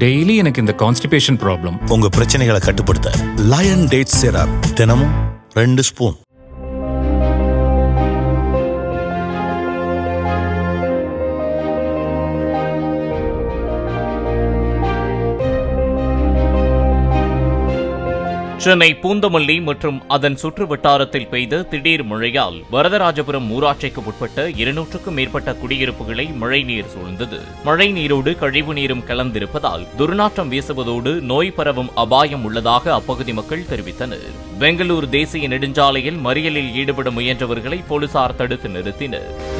Daily எனக்கு இந்த constipation problem உங்க பிரச்சனைகளை கட்டுப்படுத்த லயன் டேட் சிரப் தினமும் ரெண்டு ஸ்பூன் சென்னை பூந்தமல்லி மற்றும் அதன் சுற்று வட்டாரத்தில் பெய்த திடீர் மழையால் வரதராஜபுரம் ஊராட்சிக்கு உட்பட்ட இருநூற்றுக்கும் மேற்பட்ட குடியிருப்புகளை மழைநீர் சூழ்ந்தது. மழை நீரோடு கழிவு நீரும் கலந்திருப்பதால் துர்நாற்றம் வீசுவதோடு நோய் பரவும் அபாயம் உள்ளதாக அப்பகுதி மக்கள் தெரிவித்தனர். பெங்களூர் தேசிய நெடுஞ்சாலையில் மறியலில் ஈடுபட முயன்றவர்களை போலீசார் தடுத்து நிறுத்தினர்.